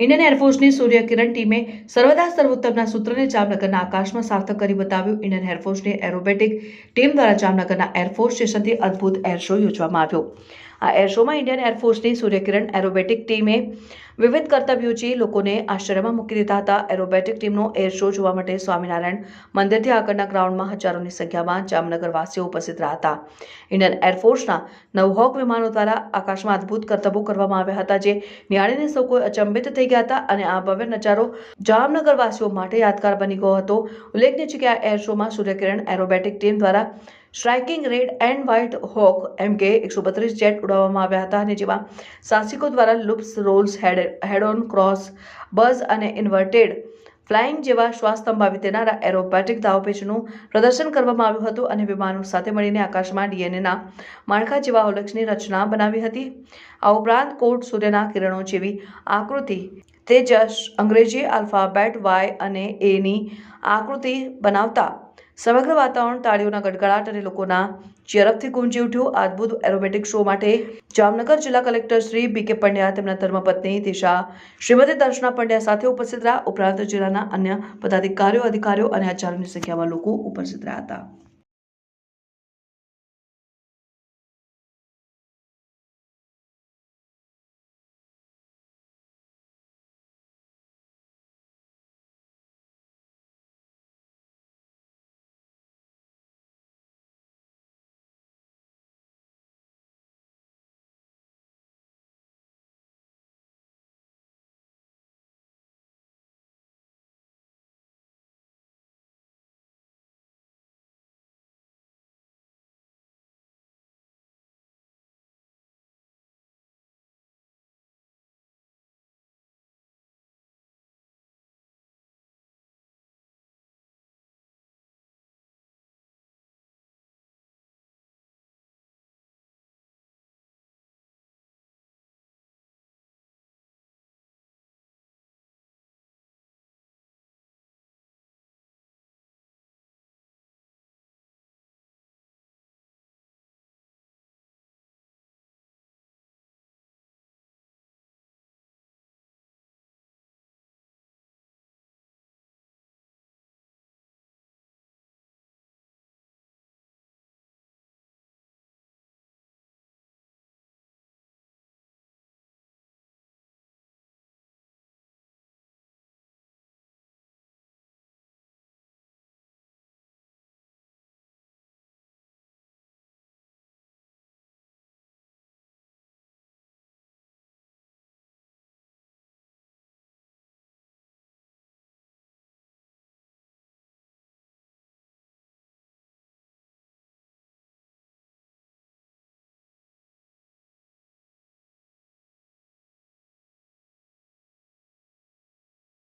Indian એરફોર્સની સૂર્ય કિરણ ટીમે સર્વદા સર્વોત્તમના સૂત્રને જામનગરના આકાશમાં સાર્થક કરી બતાવ્યું. ઇન્ડિયન એરફોર્સની એરોબેટિક ટીમ દ્વારા જામનગરના એરફોર્સ સ્ટેશનથી અદ્ભુત એર શો યોજવામાં આવ્યો. આ એર શોમાં ઇન્ડિયન એરફોર્સની સૂર્યકિરણ એરોબેટિક ટીમે વિવિધ કર્તવ્યો જે લોકોને આશ્ચર્યમાં મૂકી દીધા હતા. એરોબેટિક ટીમનો એર શો જોવા માટે સ્વામિનારાયણ મંદિરથી આગળના ગ્રાઉન્ડમાં હજારોની સંખ્યામાં જામનગરવાસીઓ ઉપસ્થિત રહ્યા હતા. ઇન્ડિયન એરફોર્સના નવહોક વિમાનો દ્વારા આકાશમાં અદ્ભુત કરતબો કરવામાં આવ્યા હતા, જે નિહાળીને સૌ કોઈ અચંબિત થઈ ગયા હતા અને આ ભવ્ય નજારો જામનગરવાસીઓ માટે યાદગાર બની ગયો હતો. ઉલ્લેખનીય છે કે આ એર શોમાં સૂર્યકિરણ એરોબેટિક ટીમ દ્વારા striking red and white hawk M K એકસો બત્રીસ જેટ ઉડાવવામાં આવ્યા હતા અને જેમાં સાહસિકો દ્વારા loops rolls head head on cross, buzz અને ઇન્વર્ટેડ ફ્લાઇંગ જેવા શ્વાસ થંભાવી દેનારા એરોબેટિક દાવપેચનું પ્રદર્શન કરવામાં આવ્યું હતું અને વિમાનો સાથે મળીને આકાશમાં ડીએનએના માળખા જેવા ઉલ્લેખની રચના બનાવી હતી. આ ઉપરાંત કોટ સૂર્યના કિરણો જેવી આકૃતિ તેજસ અંગ્રેજી આલ્ફાબેટ વાય અને એની આકૃતિ બનાવતા સમગ્ર વાતાવરણ તાળીઓના ગડગડાટ અને લોકોના ચેરપથી ગુંજી ઉઠ્યું. અદભુત એરોબેટિક શો માટે જામનગર જિલ્લા કલેક્ટર શ્રી બી કે પંડ્યા તેમના ધર્મપત્ની દિશા શ્રીમતી દર્શના પંડ્યા સાથે ઉપસ્થિત રહ્યા. ઉપરાંત જિલ્લાના અન્ય પદાધિકારીઓ, અધિકારીઓ અને હજારોની સંખ્યામાં લોકો ઉપસ્થિત રહ્યા હતા.